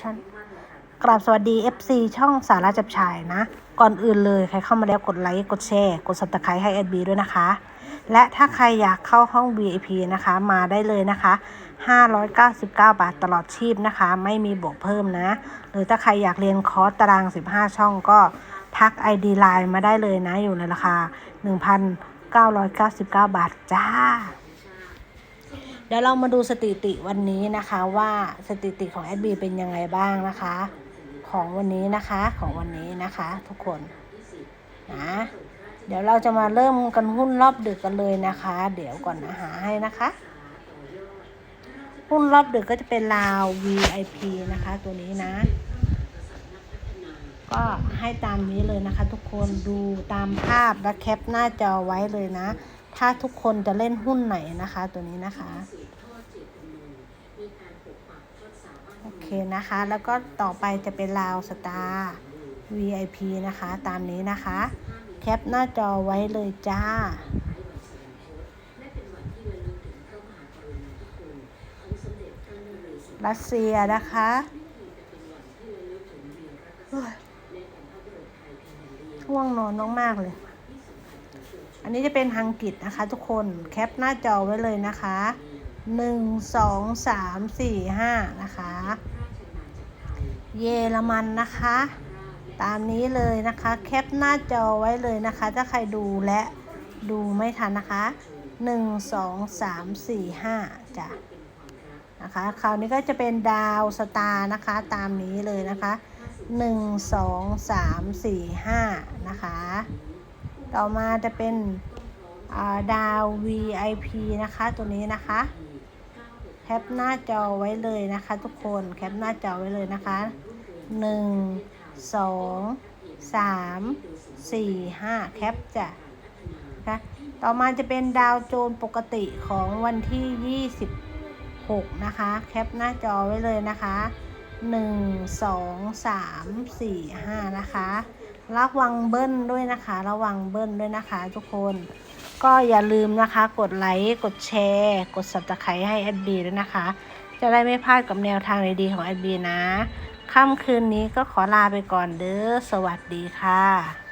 ชันกราบสวัสดี FC ช่องสาระจับฉายนะ ก่อนอื่นเลยใครเข้ามาแล้วกดไลค์ กดแชร์ กด subscribe ให้แอดบีด้วยนะคะ และถ้าใครอยากเข้าห้อง VIP นะคะ มาได้เลยนะคะ 599 บาทตลอดชีพนะคะ ไม่มีบวกเพิ่มนะ หรือถ้าใครอยากเรียนคอร์สตาราง 15 ช่องก็ทัก ID Line มาได้เลยนะ อยู่ในราคา 1,999 บาทจ้า เดี๋ยวเรามาดูสถิติวันนี้นะคะว่าสถิติของแอดบีเป็นยังไงบ้างนะคะ ของวันนี้นะคะของวันนี้นะคะ ทุกคนนะเดี๋ยวเราจะมาเริ่มกันหุ้นรอบดึกกันเลยนะคะ เดี๋ยวก่อนนะหาให้นะคะ หุ้นรอบดึกก็จะเป็นลาว VIP นะคะ ตัวนี้นะ ก็ให้ตามนี้เลยนะคะ ทุกคนดูตามภาพและแคปหน้าจอไว้เลยนะ ถ้าทุกคนจะเล่นหุ้นไหนนะคะ ตัวนี้นะคะ โอเคนะคะ แล้วก็ต่อไปจะเป็นลาวสตาร์ VIP นะคะ ตามนี้นะคะ แคปหน้าจอไว้เลยจ้ารัสเซียนะคะเฮ้ยง่วงนอนมากเลย อันนี้จะเป็นฮังกิตนะคะทุกคนแคปหน้าจอไว้เลยนะคะหนึ่งสองสามสี่ห้านะคะ เยอรมันนะคะ ตามนี้เลยนะคะแคปหน้าจอไว้เลยนะคะ ถ้าใครดูและดูไม่ทันนะคะหนึ่งสองสามสี่ห้าจ้ะนะคะคราวนี้ก็จะเป็นดาวสตาร์นะคะตามนี้เลยนะคะหนึ่งสองสามสี่ห้านะคะ ต่อมาจะเป็นดาว VIP นะคะตัวนี้นะคะแคปหน้าจอไว้เลยนะคะทุกคนแคปหน้าจอไว้เลยนะคะหนึ่งสองสามสี่ห้าแคปจ้ะนะคะต่อมาจะเป็นดาวโจนปกติของวันที่ 26 นะคะ แคปหน้าจอไว้เลยนะคะหนึ่งสองสามสี่ห้านะคะ ระวังเบิ้ลด้วยนะคะ ระวังเบิ้ลด้วยนะคะ ทุกคน ก็อย่าลืมนะคะ กดไลค์กดแชร์ กดสับตะไคร้ให้แอดบีด้วยนะคะ จะได้ไม่พลาดกับแนวทางดีๆของแอดบีนะค่ำคืนนี้ก็ขอลาไปก่อนเด้อสวัสดีค่ะ